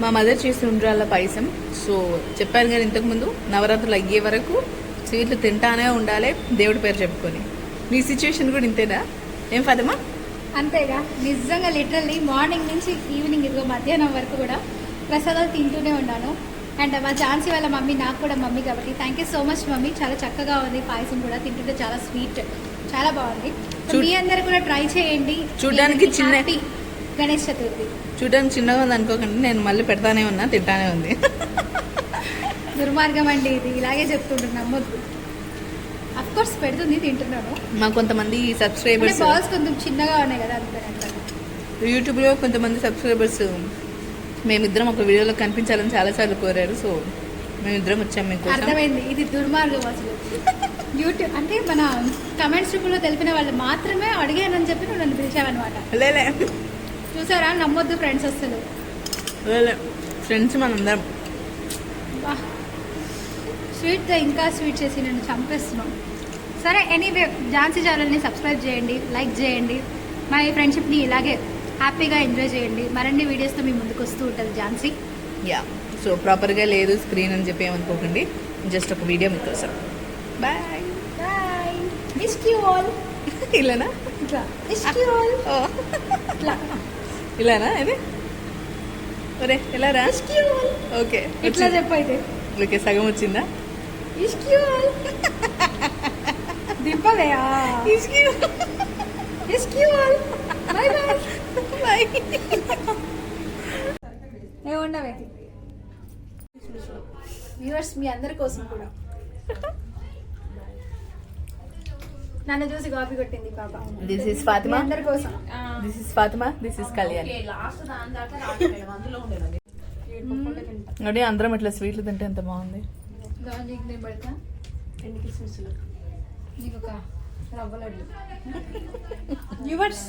మా మదర్ చేసిన ఉండ్రాళ్ళ పాయసం. సో చెప్పాను కానీ ఇంతకుముందు నవరాత్రులు అయ్యే వరకు స్వీట్లు తింటానే ఉండాలి దేవుడి పేరు చెప్పుకొని. మీ సిచ్యువేషన్ కూడా ఇంతేనా? ఏం ఫాతిమా? అంతేగా. నిజంగా లిటరల్లీ మార్నింగ్ నుంచి ఈవినింగ్ ఇదిగో మధ్యాహ్నం వరకు కూడా ప్రసాదాలు తింటూనే ఉన్నాను. అండ్ మా ఝాన్సీ వాళ్ళ మమ్మీ నాకు కూడా మమ్మీ కాబట్టి thank you so much mummy. చాలా చక్కగా ఉంది పాయసం కూడా తింటుంటే చాలా స్వీట్ చాలా బాగుంది. మీ అందరు కూడా ట్రై చేయండి. చూడ్డానికి చిన్న- Happy. గణేష్ చతుర్థి. చూడడానికి చిన్నగా ఉంది అనుకోకండి నేను మళ్ళీ పెడతానే ఉన్నా తింటానే ఉంది. దుర్మార్గం అండి ఇది ఇలాగే చెప్తుంటున్నాను నమ్మొద్దు. అఫ్ కోర్స్ పెడుతుంది తింటున్నాను. మా కొంతమంది సబ్స్క్రైబర్స్ బాల్స్ కొంచెం చిన్నగా ఉన్నాయి కదా అందుకని యూట్యూబ్లో కొంతమంది సబ్స్క్రైబర్స్ మేమిద్దరం ఒక వీడియోలో కనిపించాలని చాలాసార్లు కోరారు సో మేమిద్దరం వచ్చాం మీకోసం. అర్థమైంది ఇది దుర్మార్గం అసలు. యూట్యూబ్ అంటే మన కమెంట్స్ రూపంలో తెలిపిన వాళ్ళు మాత్రమే అడిగానని చెప్పి నువ్వు నన్ను పిలిచావన్నమాట. లేలే చూసారా? నమ్మొద్దు ఫ్రెండ్స్ అసలు ఫ్రెండ్స్ మనందరం. వా. స్వీట్ ఇంకా స్వీట్ చేసి నన్ను చంపేస్తున్నాం సరే ఎనీవే ఝాన్సీ ఛానల్ని సబ్స్క్రైబ్ చేయండి లైక్ చేయండి. మా ఈ ఫ్రెండ్షిప్ని ఇలాగే హ్యాపీగా ఎంజాయ్ చేయండి. మరిన్ని వీడియోస్తో మీ ముందుకు వస్తూ ఉంటుంది ఝాన్సీ. యా సో ప్రాపర్గా లేదు స్క్రీన్ అని చెప్పి ఏమనుకోకండి. జస్ట్ ఒక వీడియో మీకోసం బాయ్ బాయ్ ఇష్క్ యూ ఆల్ ఇలానా? ఇట్లా. ఇష్క్ యూ ఆల్ ఇట్లా. ఇలానా ఇది? ఒరే ఎలా రా? ఓకే ఇట్లా చెప్పు అయితే. ఓకే సగం వచ్చిందా? ఇష్క్ యూ ఆల్ దింపవే ఇష్క్ యూ ఆల్ బై. బై ఏముండవే వ్యూవర్స్ మీ అందరి కోసం కూడా. నన్ను చూసి కాపీ కొట్టింది పాప. దిస్ ఇస్ ఫాతిమా అందరి కోసం. This is Fatima this is Kalyan అదే అందరం ఇట్లా స్వీట్లు తింటే ఎంత బాగుంది? నీకు నేను పెడతా. నీకు ఒక రవ్వ లడ్డు. వ్యూవర్స్